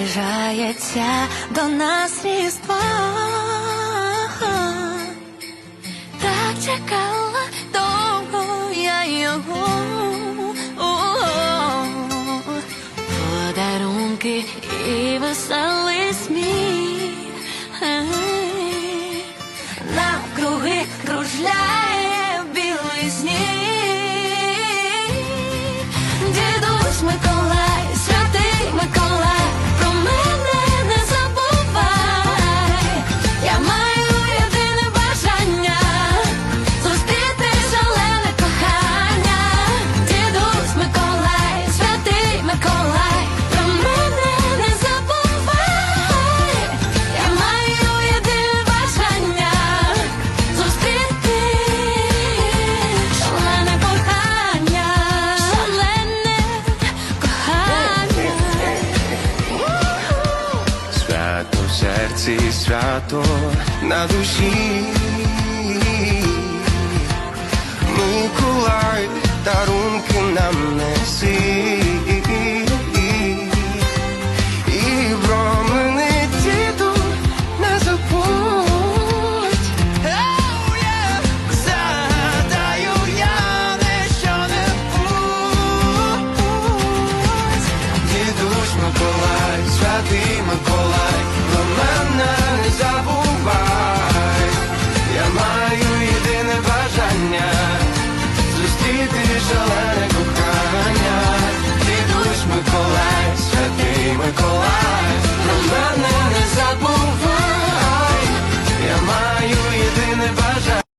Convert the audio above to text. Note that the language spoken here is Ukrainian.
наближається до нас різдво. Так чекала довго я його. Подарунки і веселий сміх. Навкруги кружляє білий сніг. свято в серці, свято на душі, Миколай, дарунки нам неси і про мене діду не забудь oh, yeah! Загадаю я не що не будь, дідусь Миколай, святий Миколай. Call.